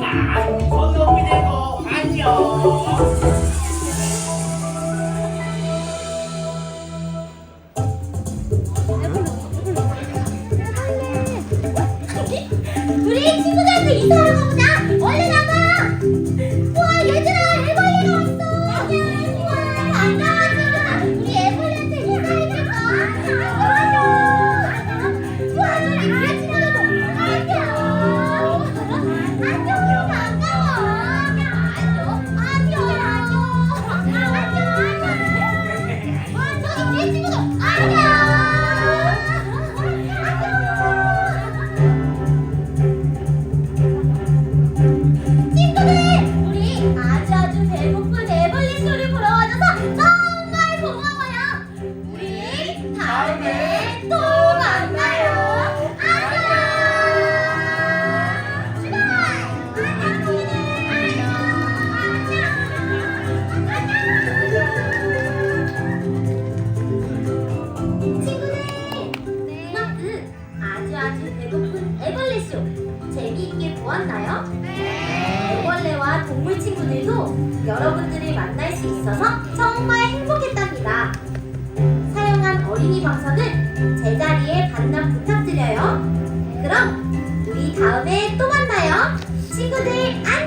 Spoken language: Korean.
잠깐 손높이 대고 안녕 우리. 친구들한테 인사하러 아주 배고픈 애벌레 쇼 재미있게 보았나요? 애벌레와 동물 친구들도 여러분들을 만날 수 있어서 정말 행복했답니다. 사용한 어린이 방석은 제자리에 반납 부탁드려요. 그럼 우리 다음에 또 만나요. 친구들 안녕!